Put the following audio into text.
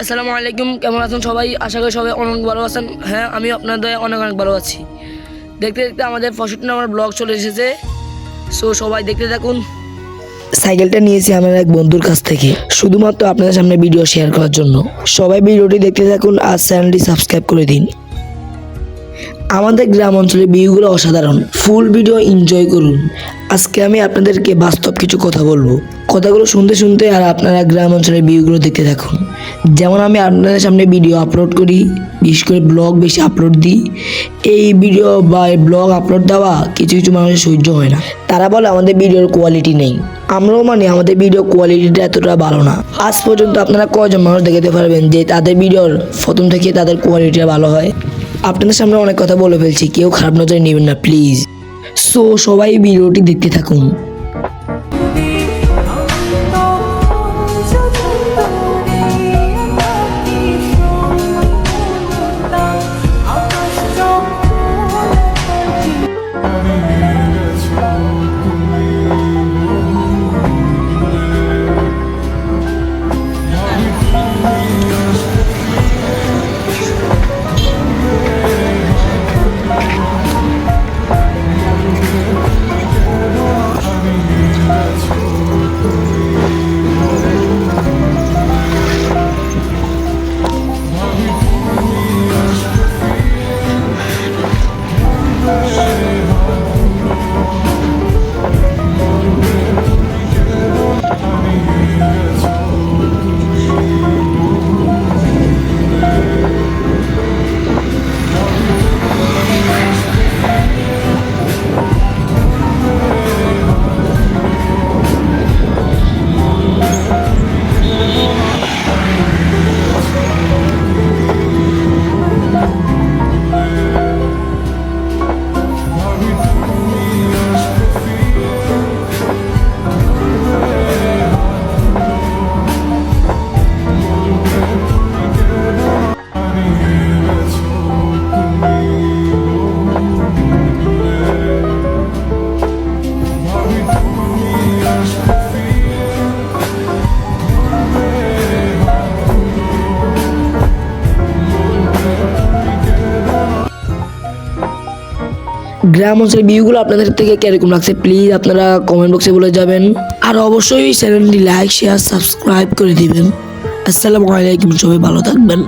আসসালামু আলাইকুম, কেমন আছেন সবাই? আশা করি সবাই অনেক ভালো আছেন। হ্যাঁ আমি আপনাদের অনেক অনেক ভালো আছি। দেখতে দেখতে আমাদের ফসুটিন আমার ব্লগ চলে এসেছে। সো সবাই দেখতে থাকুন। সাইকেলটা নিয়েছি আমার এক বন্ধুর কাছ থেকে। শুধুমাত্র আপনাদের সামনে ভিডিও শেয়ার করার জন্য। সবাই ভিডিওটি দেখতে থাকুন আর চ্যানেলটি সাবস্ক্রাইব করে দিন। আমাদের গ্রাম অঞ্চলের ভিউগুলো অসাধারণ। ফুল ভিডিও এনজয় করুন। আজকে আমি আপনাদেরকে বাস্তব কিছু কথা বলব। কথাগুলো শুনতে শুনতে আর আপনারা গ্রাম অঞ্চলের ভিউগুলো দেখতে থাকুন। যেমন আমি আপনাদের সামনে ভিডিও আপলোড করি, বিশেষ করে ব্লগ বেশি আপলোড দিই। এই ভিডিও বা ব্লগ আপলোড দেওয়া কিছু কিছু মানুষের সহ্য হয় না। তারা বলে আমাদের ভিডিওর কোয়ালিটি নেই। আমরাও মানে আমাদের ভিডিও কোয়ালিটিটা এতটা ভালো না। আজ পর্যন্ত আপনারা কয়জন মানুষ দেখাতে পারবেন যে তাদের ভিডিওর প্রথম থেকে তাদের কোয়ালিটিটা ভালো হয়? আপনাদের সামনে অনেক কথা বলে ফেলছি, কেউ খারাপ নজরে নেবেন না প্লিজ সো সবাই ভিডিওটি দেখতে থাকুন। গ্রাম অঞ্চলের ভিউগুলো আপনাদের থেকে কীরকম লাগছে? প্লিজ আপনারা কমেন্ট বক্সে বলে যাবেন। আর অবশ্যই চ্যানেলটি লাইক শেয়ার সাবস্ক্রাইব করে দিবেন। আসসালামু আলাইকুম, সবাই ভালো থাকবেন।